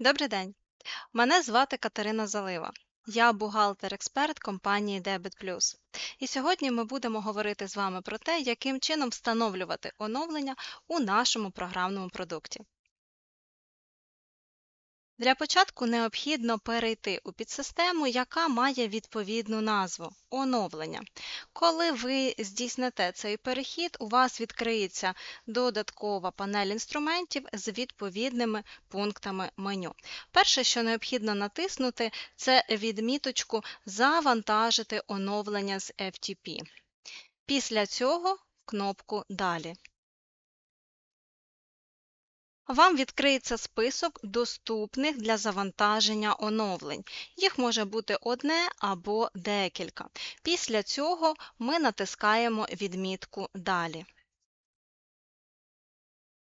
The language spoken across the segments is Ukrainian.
Добрий день. Мене звати Катерина Залива. Я бухгалтер-експерт компанії Debit. І сьогодні ми будемо говорити з вами про те, яким чином встановлювати оновлення у нашому програмному продукті. Для початку необхідно перейти у підсистему, яка має відповідну назву оновлення. Коли ви здійсните цей перехід, у вас відкриється додаткова панель інструментів з відповідними пунктами меню. Перше, що необхідно натиснути, це відміточку Завантажити оновлення з FTP. Після цього кнопку Далі. Вам відкриється список доступних для завантаження оновлень. Їх може бути одне або декілька. Після цього ми натискаємо відмітку Далі.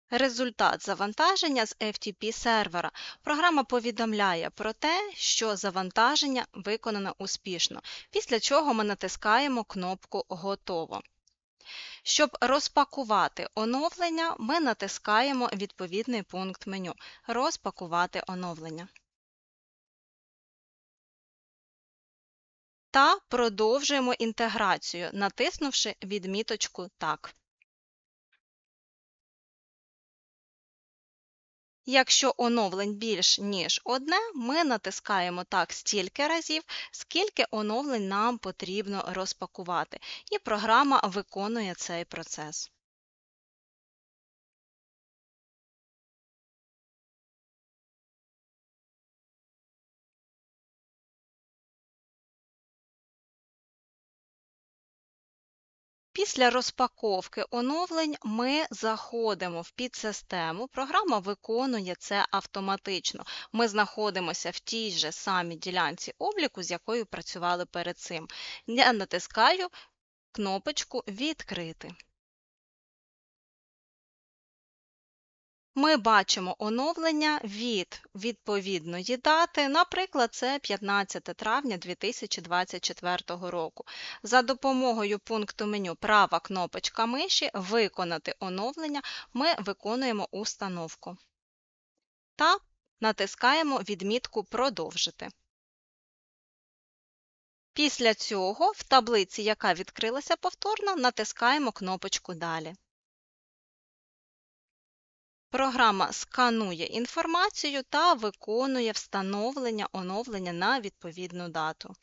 Результат завантаження з FTP сервера. Програма повідомляє про те, що завантаження виконано успішно, після чого ми натискаємо кнопку Готово. Щоб розпакувати оновлення, ми натискаємо відповідний пункт меню Розпакувати оновлення. Та продовжуємо інтеграцію, натиснувши відміточку Так. Якщо оновлень більш ніж одне, ми натискаємо так стільки разів, скільки оновлень нам потрібно розпакувати, і програма виконує цей процес. Після розпаковки оновлень ми заходимо в підсистему. Програма виконує це автоматично. Ми знаходимося в тій же самій ділянці обліку, з якою працювали перед цим. Я натискаю кнопочку Відкрити. Ми бачимо оновлення від відповідної дати, наприклад, це 15 травня 2024 року. За допомогою пункту меню Права кнопочка миші Виконати оновлення ми виконуємо установку та натискаємо відмітку Продовжити. Після цього в таблиці, яка відкрилася повторно, натискаємо кнопочку Далі. Програма сканує інформацію та виконує встановлення оновлення на відповідну дату.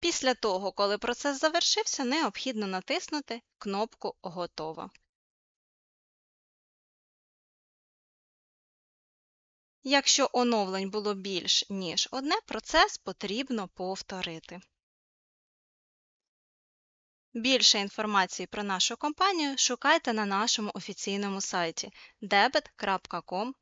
Після того, коли процес завершився, необхідно натиснути кнопку Готово. Якщо оновлень було більш ніж одне, процес потрібно повторити. Більше інформації про нашу компанію шукайте на нашому офіційному сайті debit.com.ua